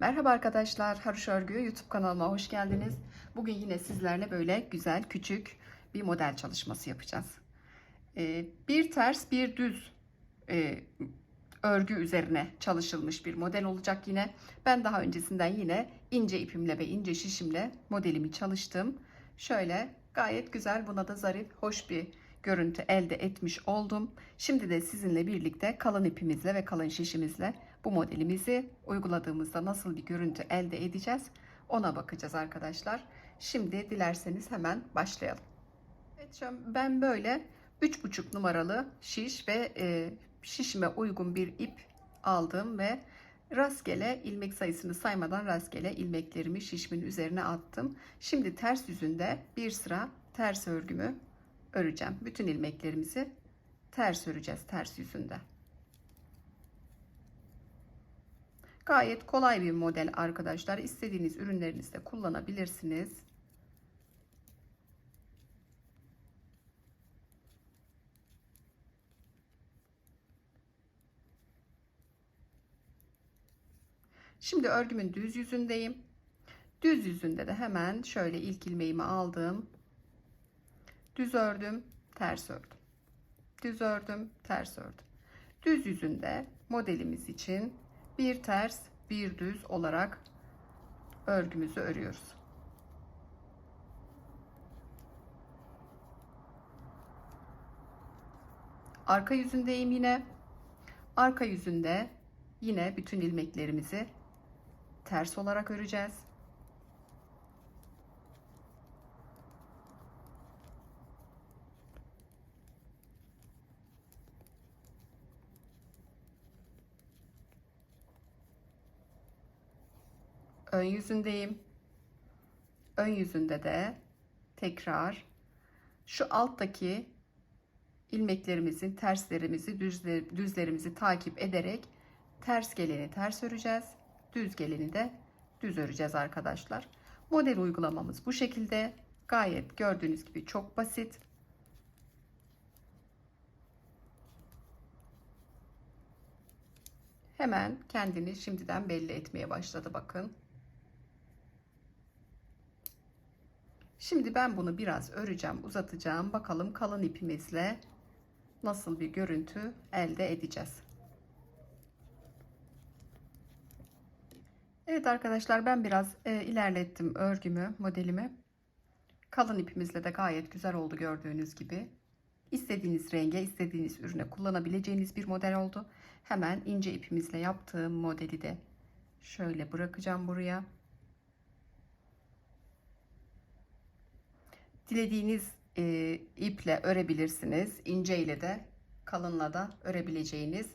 Merhaba arkadaşlar, Haruş Örgü YouTube kanalıma hoş geldiniz. Bugün yine sizlerle böyle güzel, küçük bir model çalışması yapacağız. Ee, bir ters, bir düz e, örgü üzerine çalışılmış bir model olacak yine. Ben daha öncesinden yine ince ipimle ve ince şişimle modelimi çalıştım. Şöyle gayet güzel, buna da zarif, hoş bir görüntü elde etmiş oldum. Şimdi de sizinle birlikte kalın ipimizle ve kalın şişimizle bu modelimizi uyguladığımızda nasıl bir görüntü elde edeceğiz ona bakacağız arkadaşlar. Şimdi dilerseniz hemen başlayalım. Evet ben böyle 3,5 numaralı şiş ve e, şişime uygun bir ip aldım ve rastgele ilmek sayısını saymadan rastgele ilmeklerimi şişimin üzerine attım. Şimdi ters yüzünde bir sıra ters örgümü öreceğim. Bütün ilmeklerimizi ters öreceğiz ters yüzünde. Gayet kolay bir model arkadaşlar. İstediğiniz ürünlerinizde kullanabilirsiniz. Şimdi örgümün düz yüzündeyim. Düz yüzünde de hemen şöyle ilk ilmeğimi aldım. Düz ördüm, ters ördüm. Düz ördüm, ters ördüm. Düz yüzünde modelimiz için bir ters, bir düz olarak örgümüzü örüyoruz. Arka yüzündeyim yine. Arka yüzünde yine bütün ilmeklerimizi ters olarak öreceğiz. Ön yüzündeyim. Ön yüzünde de tekrar şu alttaki ilmeklerimizin terslerimizi düzler, düzlerimizi takip ederek ters geleni ters öreceğiz. Düz geleni de düz öreceğiz arkadaşlar. Model uygulamamız bu şekilde. Gayet gördüğünüz gibi çok basit. Hemen kendini şimdiden belli etmeye başladı bakın. Şimdi ben bunu biraz öreceğim, uzatacağım. Bakalım kalın ipimizle nasıl bir görüntü elde edeceğiz. Evet arkadaşlar ben biraz e, ilerlettim örgümü, modelimi. Kalın ipimizle de gayet güzel oldu gördüğünüz gibi. İstediğiniz renge, istediğiniz ürüne kullanabileceğiniz bir model oldu. Hemen ince ipimizle yaptığım modeli de şöyle bırakacağım buraya. Dilediğiniz e, iple örebilirsiniz. İnce ile de kalınla da örebileceğiniz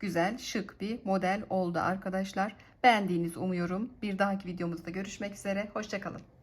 güzel şık bir model oldu arkadaşlar. Beğendiğinizi umuyorum. Bir dahaki videomuzda görüşmek üzere. Hoşçakalın.